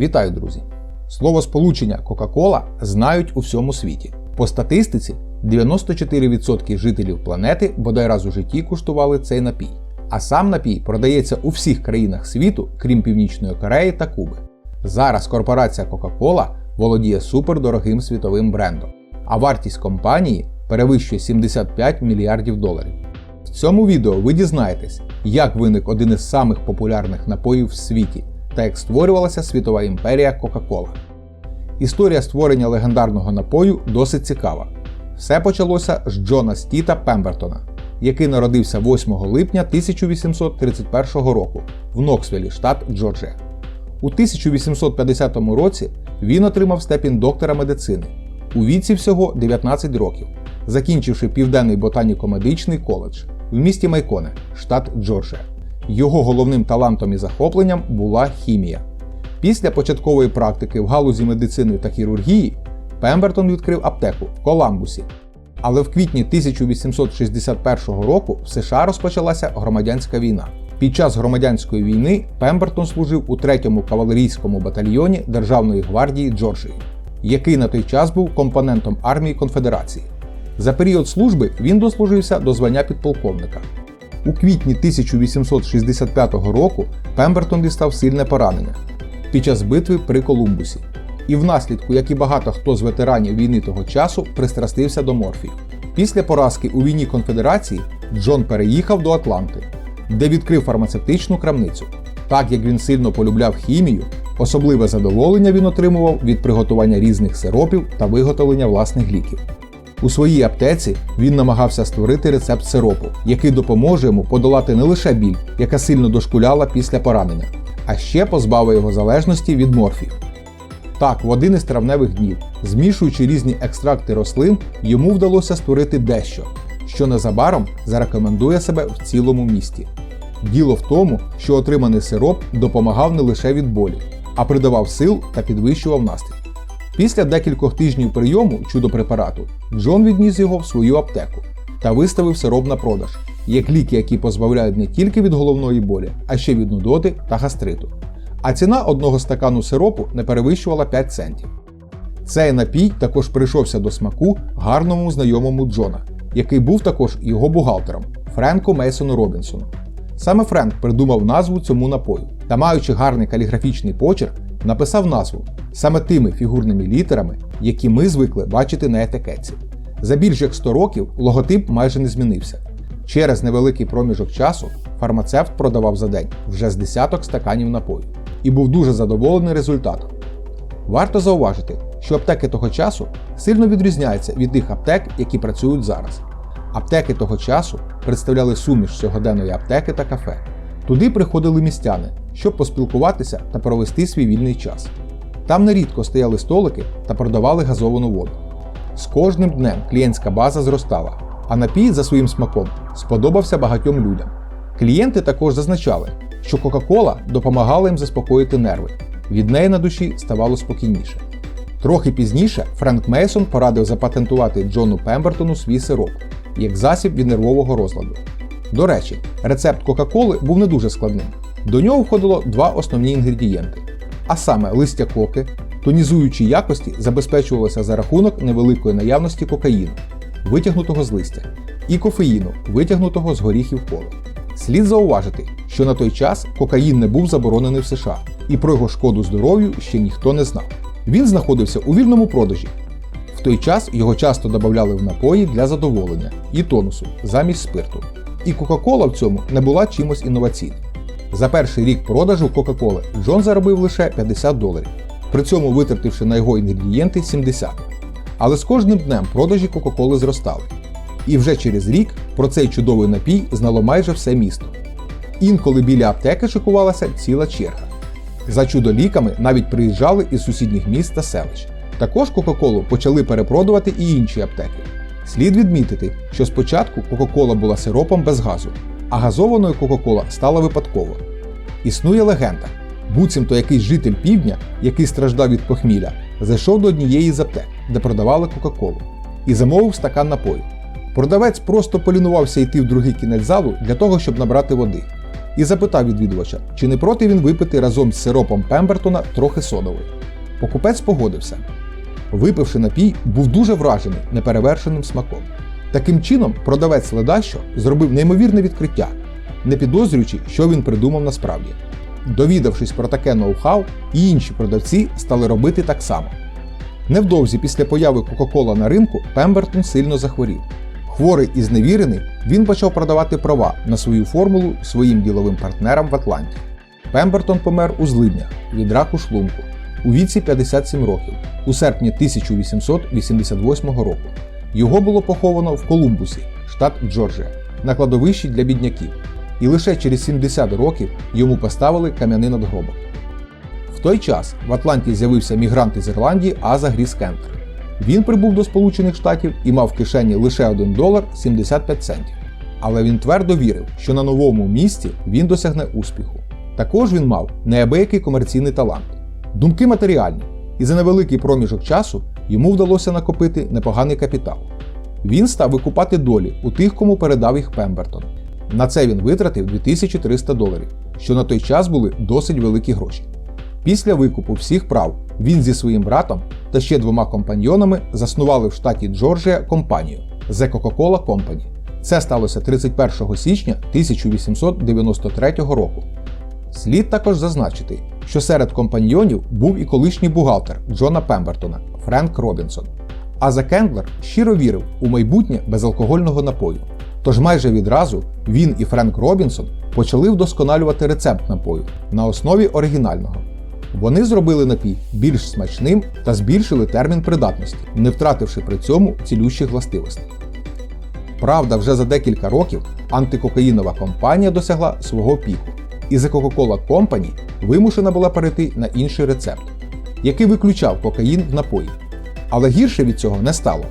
Вітаю, друзі! Слово сполучення Кока-Кола знають у всьому світі. По статистиці 94% жителів планети бодай раз у житті куштували цей напій. А сам напій продається у всіх країнах світу, крім Північної Кореї та Куби. Зараз корпорація Coca-Cola володіє супердорогим світовим брендом, а вартість компанії перевищує 75 мільярдів доларів. В цьому відео ви дізнаєтесь, як виник один із самих популярних напоїв в світі та як створювалася світова імперія Coca-Cola. Історія створення легендарного напою досить цікава. Все почалося з Джона Стіта Пембертона, який народився 8 липня 1831 року в Ноксвілі, штат Джорджія. У 1850 році він отримав степінь доктора медицини у віці всього 19 років, закінчивши Південний ботаніко-медичний коледж в місті Майконе, штат Джорджія. Його головним талантом і захопленням була хімія. Після початкової практики в галузі медицини та хірургії Пембертон відкрив аптеку в Коламбусі. Але в квітні 1861 року в США розпочалася громадянська війна. Під час громадянської війни Пембертон служив у 3-му кавалерійському батальйоні Державної гвардії Джорджії, який на той час був компонентом армії Конфедерації. За період служби він дослужився до звання підполковника. У квітні 1865 року Пембертон дістав сильне поранення під час битви при Колумбусі, і внаслідку, як і багато хто з ветеранів війни того часу, пристрастився до морфію. Після поразки у війні Конфедерації Джон переїхав до Атланти, де відкрив фармацевтичну крамницю. Так як він сильно полюбляв хімію, особливе задоволення він отримував від приготування різних сиропів та виготовлення власних ліків. У своїй аптеці він намагався створити рецепт сиропу, який допоможе йому подолати не лише біль, яка сильно дошкуляла після поранення, а ще позбавив його залежності від морфів. Так, в один із травневих днів, змішуючи різні екстракти рослин, йому вдалося створити дещо, що незабаром зарекомендує себе в цілому місті. Діло в тому, що отриманий сироп допомагав не лише від болі, а придавав сил та підвищував настрій. Після декількох тижнів прийому чудо-препарату Джон відніс його в свою аптеку та виставив сироп на продаж, як ліки, які позбавляють не тільки від головної болі, а ще від нудоти та гастриту. А ціна одного стакану сиропу не перевищувала 5 центів. Цей напій також прийшовся до смаку гарному знайомому Джона, який був також його бухгалтером Френку Мейсону Робінсону. Саме Френк придумав назву цьому напою та, маючи гарний каліграфічний почерк, написав назву саме тими фігурними літерами, які ми звикли бачити на етикетці. За більш як 100 років логотип майже не змінився. Через невеликий проміжок часу фармацевт продавав за день вже з десяток стаканів напою і був дуже задоволений результатом. Варто зауважити, що аптеки того часу сильно відрізняються від тих аптек, які працюють зараз. Аптеки того часу представляли суміш сьогоденної аптеки та кафе. Туди приходили містяни, щоб поспілкуватися та провести свій вільний час. Там нерідко стояли столики та продавали газовану воду. З кожним днем клієнтська база зростала, а напій за своїм смаком сподобався багатьом людям. Клієнти також зазначали, що Кока-Кола допомагала їм заспокоїти нерви, від неї на душі ставало спокійніше. Трохи пізніше Френк Мейсон порадив запатентувати Джону Пембертону свій сироп як засіб від нервового розладу. До речі, рецепт Кока-Коли був не дуже складним. До нього входило два основні інгредієнти, а саме листя коки, тонізуючі якості забезпечувалися за рахунок невеликої наявності кокаїну, витягнутого з листя, і кофеїну, витягнутого з горіхів полу. Слід зауважити, що на той час кокаїн не був заборонений в США, і про його шкоду здоров'ю ще ніхто не знав. Він знаходився у вільному продажі. В той час його часто додавали в напої для задоволення і тонусу замість спирту. І Кока-Кола в цьому не була чимось інноваційним. За перший рік продажу Кока-Коли Джон заробив лише 50 доларів, при цьому витративши на його інгредієнти 70. Але з кожним днем продажі Кока-Коли зростали. І вже через рік про цей чудовий напій знало майже все місто. Інколи біля аптеки шикувалася ціла черга. За чудоліками навіть приїжджали із сусідніх міст та селищ. Також Кока-Колу почали перепродувати і інші аптеки. Слід відмітити, що спочатку Кока-Кола була сиропом без газу, а газованою Кока-Кола стала випадково. Існує легенда. Буцімто якийсь житель півдня, який страждав від похмілля, зайшов до однієї з аптек, де продавали Кока-Колу, і замовив стакан напою. Продавець просто полінувався йти в другий кінець залу для того, щоб набрати води. і запитав відвідувача, чи не проти він випити разом з сиропом Пембертона трохи содової. Покупець погодився. Випивши напій, був дуже вражений неперевершеним смаком. Таким чином, продавець ледащо зробив неймовірне відкриття, не підозрюючи, що він придумав насправді. Довідавшись про таке ноу-хау, і інші продавці стали робити так само. Невдовзі після появи Кока-Кола на ринку Пембертон сильно захворів. Хворий і зневірений, він почав продавати права на свою формулу своїм діловим партнерам в Атланті. Пембертон помер у злиднях від раку шлунку у віці 57 років у серпні 1888 року. Його було поховано в Колумбусі, штат Джорджія, на кладовищі для бідняків, і лише через 70 років йому поставили кам'яний надгробок. В той час в Атланті з'явився мігрант із Ірландії Аза Гріс Кентер. Він прибув до Сполучених Штатів і мав в кишені лише 1 долар 75 центів. Але він твердо вірив, що на новому місці він досягне успіху. Також він мав неабиякий комерційний талант, думки матеріальні, і за невеликий проміжок часу йому вдалося накопити непоганий капітал. Він став викупати долі у тих, кому передав їх Пембертон. На це він витратив 2300 доларів, що на той час були досить великі гроші. Після викупу всіх прав він зі своїм братом та ще двома компаньйонами заснували в штаті Джорджія компанію The Coca-Cola Company. Це сталося 31 січня 1893 року. Слід також зазначити, що серед компаньйонів був і колишній бухгалтер Джона Пембертона Френк Робінсон. А за Кендлер щиро вірив у майбутнє безалкогольного напою. Тож майже відразу він і Френк Робінсон почали вдосконалювати рецепт напою на основі оригінального. Вони зробили напій більш смачним та збільшили термін придатності, не втративши при цьому цілющих властивостей. Правда, вже за декілька років антикокаїнова компанія досягла свого піку, і The Coca-Cola Company вимушена була перейти на інший рецепт, який виключав кокаїн в напої. Але гірше від цього не стало.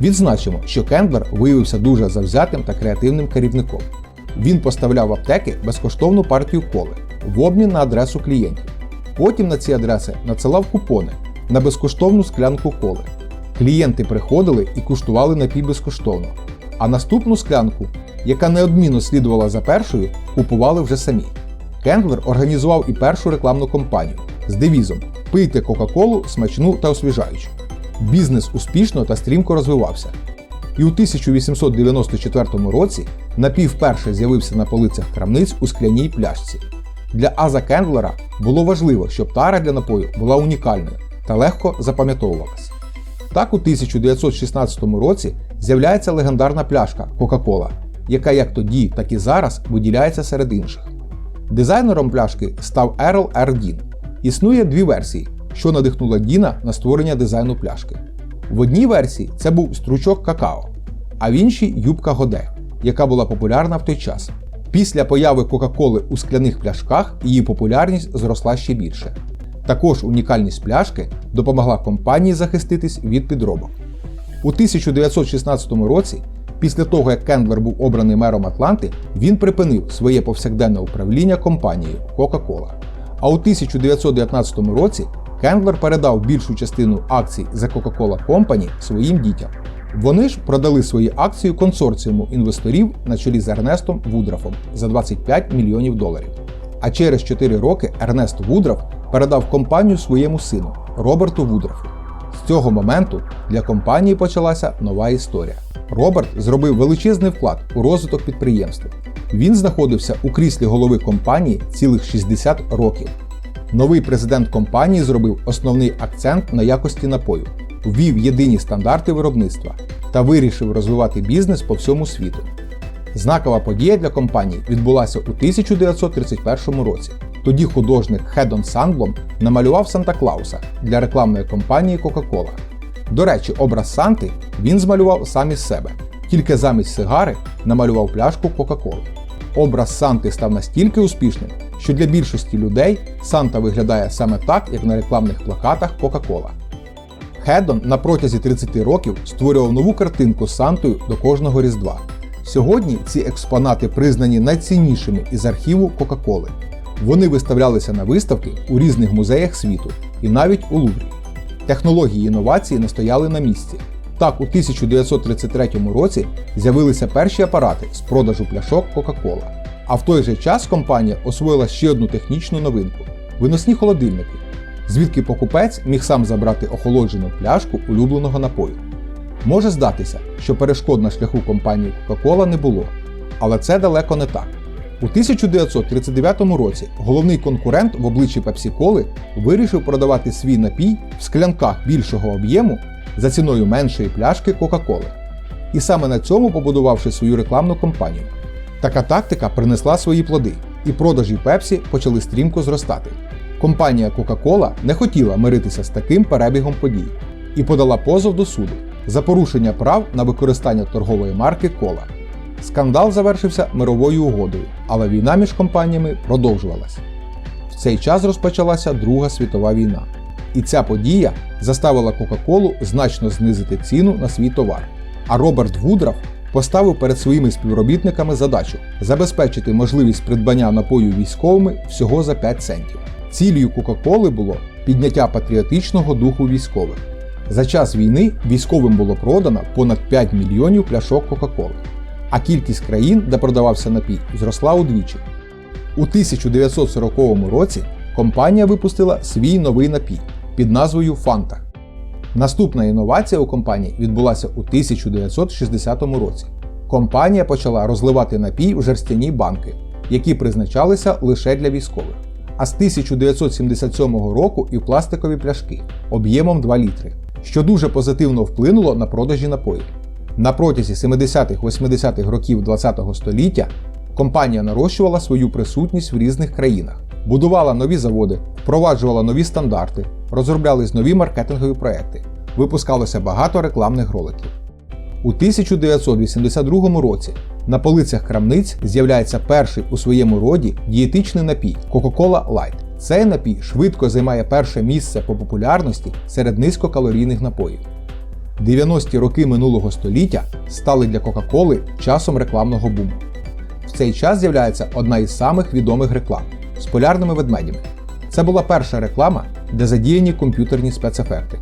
Відзначимо, що Кендлер виявився дуже завзятим та креативним керівником. Він поставляв аптеки безкоштовну партію коли в обмін на адресу клієнтів. Потім на ці адреси надсилав купони на безкоштовну склянку коли. Клієнти приходили і куштували напій безкоштовно, а наступну склянку, яка неодмінно слідувала за першою, купували вже самі. Кендлер організував і першу рекламну кампанію з девізом Пийте Кока-Колу смачну та освіжаючу. Бізнес успішно та стрімко розвивався. І у 1894 році напій вперше з'явився на полицях крамниць у скляній пляшці. Для Аза Кендлера було важливо, щоб тара для напою була унікальною та легко запам'ятовувалася. Так у 1916 році з'являється легендарна пляшка Coca-Cola, яка як тоді, так і зараз виділяється серед інших. Дизайнером пляшки став Ерл Р. Дін. Існує дві версії, що надихнула Діна на створення дизайну пляшки. В одній версії це був стручок какао, а в іншій юбка Годе, яка була популярна в той час. Після появи Кока-Коли у скляних пляшках її популярність зросла ще більше. Також унікальність пляшки допомогла компанії захиститись від підробок. У 1916 році, після того як Кендлер був обраний мером Атланти, він припинив своє повсякденне управління компанією Coca-Cola. А у 1919 році Кендлер передав більшу частину акцій The Coca-Cola Company своїм дітям. Вони ж продали свої акції консорціуму інвесторів на чолі з Ернестом Вудрафом за 25 мільйонів доларів. А через 4 роки Ернест Вудраф передав компанію своєму сину Роберту Вудрафу. З цього моменту для компанії почалася нова історія. Роберт зробив величезний вклад у розвиток підприємства. Він знаходився у кріслі голови компанії цілих 60 років. Новий президент компанії зробив основний акцент на якості напою, ввів єдині стандарти виробництва та вирішив розвивати бізнес по всьому світу. Знакова подія для компанії відбулася у 1931 році. Тоді художник Хедон Санблом намалював Санта Клауса для рекламної кампанії Coca-Cola. До речі, образ Санти він змалював сам із себе, тільки замість сигари намалював пляшку Coca-Cola. Образ Санти став настільки успішним, що для більшості людей Санта виглядає саме так, як на рекламних плакатах Coca-Cola. Хедон на протязі 30 років створював нову картинку з Сантою до кожного Різдва. Сьогодні ці експонати признані найціннішими із архіву Кока-Коли. Вони виставлялися на виставки у різних музеях світу і навіть у Луврі. Технології інновації не стояли на місці. Так, у 1933 році з'явилися перші апарати з продажу пляшок Coca-Cola. А в той же час компанія освоїла ще одну технічну новинку виносні холодильники, звідки покупець міг сам забрати охолоджену пляшку улюбленого напою. Може здатися, що перешкод на шляху компанії Coca-Cola не було, але це далеко не так. У 1939 році головний конкурент в обличчі Пепсі-Коли вирішив продавати свій напій в склянках більшого об'єму за ціною меншої пляшки Кока-Коли. І саме на цьому побудувавши свою рекламну кампанію. Така тактика принесла свої плоди, і продажі Пепсі почали стрімко зростати. Компанія Coca-Cola не хотіла миритися з таким перебігом подій і подала позов до суду за порушення прав на використання торгової марки Кола. Скандал завершився мировою угодою, але війна між компаніями продовжувалася. В цей час розпочалася Друга світова війна, і ця подія заставила Кока-Колу значно знизити ціну на свій товар. А Роберт Вудраф поставив перед своїми співробітниками задачу забезпечити можливість придбання напою військовими всього за 5 центів. Цілею Кока-Коли було підняття патріотичного духу військових. За час війни військовим було продано понад 5 мільйонів пляшок Кока-Коли, а кількість країн, де продавався напій, зросла удвічі. У 1940 році компанія випустила свій новий напій під назвою Фанта. Наступна інновація у компанії відбулася у 1960 році. Компанія почала розливати напій в жерстяні банки, які призначалися лише для військових. А з 1977 року і в пластикові пляшки об'ємом 2 літри, що дуже позитивно вплинуло на продажі напоїв. На протязі 70-80-х років ХХ століття компанія нарощувала свою присутність в різних країнах, будувала нові заводи, впроваджувала нові стандарти, розроблялись нові маркетингові проекти, випускалося багато рекламних роликів. У 1982 році на полицях крамниць з'являється перший у своєму роді дієтичний напій Coca-Cola Light. Цей напій швидко займає перше місце по популярності серед низькокалорійних напоїв. 90-ті роки минулого століття стали для Кока-Коли часом рекламного буму. В цей час з'являється одна із самих відомих реклам з полярними ведмедями. Це була перша реклама, де задіяні комп'ютерні спецефекти.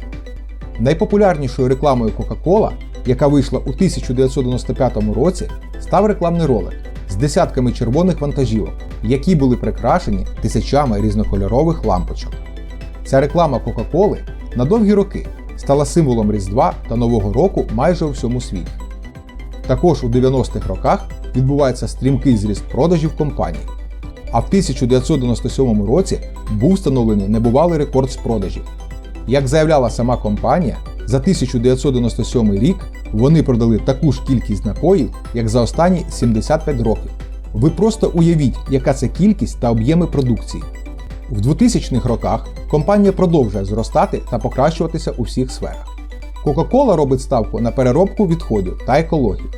Найпопулярнішою рекламою Coca-Cola, яка вийшла у 1995 році, став рекламний ролик з десятками червоних вантажівок, які були прикрашені тисячами різнокольорових лампочок. Ця реклама Coca-Cola на довгі роки стала символом Різдва та Нового року майже у всьому світі. Також у 90-х роках відбувається стрімкий зріст продажів компанії. А в 1997 році був встановлений небувалий рекорд з продажів. Як заявляла сама компанія, за 1997 рік вони продали таку ж кількість напоїв, як за останні 75 років. Ви просто уявіть, яка це кількість та об'єми продукції. В 2000-х роках компанія продовжує зростати та покращуватися у всіх сферах. Coca-Cola робить ставку на переробку відходів та екологію.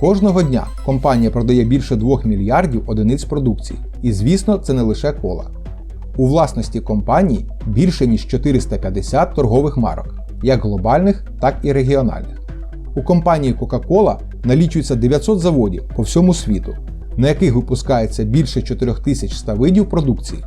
Кожного дня компанія продає більше 2 мільярдів одиниць продукції, і звісно, це не лише кола. У власності компанії більше ніж 450 торгових марок, як глобальних, так і регіональних. У компанії Coca-Cola налічується 900 заводів по всьому світу, на яких випускається більше 4100 видів продукції.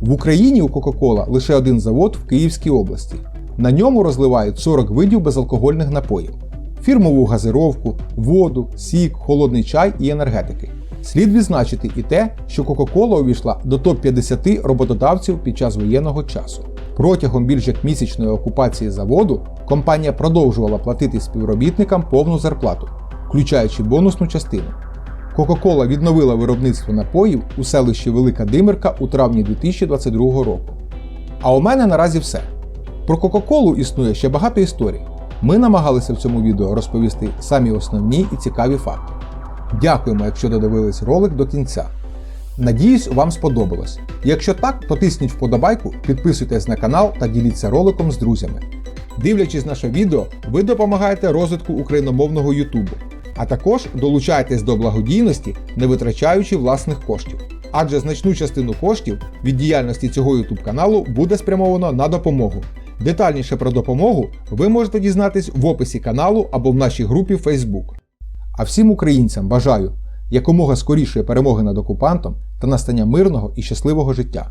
В Україні у Coca-Cola лише один завод в Київській області. На ньому розливають 40 видів безалкогольних напоїв, фірмову газировку, воду, сік, холодний чай і енергетики. Слід відзначити і те, що Coca-Cola увійшла до топ-50 роботодавців під час воєнного часу. Протягом більш як місячної окупації заводу компанія продовжувала платити співробітникам повну зарплату, включаючи бонусну частину. Coca-Cola відновила виробництво напоїв у селищі Велика Димирка у травні 2022 року. А у мене наразі все. Про Кока-Колу існує ще багато історій. Ми намагалися в цьому відео розповісти самі основні і цікаві факти. Дякуємо, якщо додивились ролик до кінця. Надіюсь, вам сподобалось. Якщо так, то тисніть вподобайку, підписуйтесь на канал та діліться роликом з друзями. Дивлячись наше відео, ви допомагаєте розвитку україномовного Ютубу, а також долучайтесь до благодійності, не витрачаючи власних коштів. Адже значну частину коштів від діяльності цього YouTube каналу буде спрямовано на допомогу. Детальніше про допомогу ви можете дізнатись в описі каналу або в нашій групі Facebook. А всім українцям бажаю якомога скорішої перемоги над окупантом та настання мирного і щасливого життя.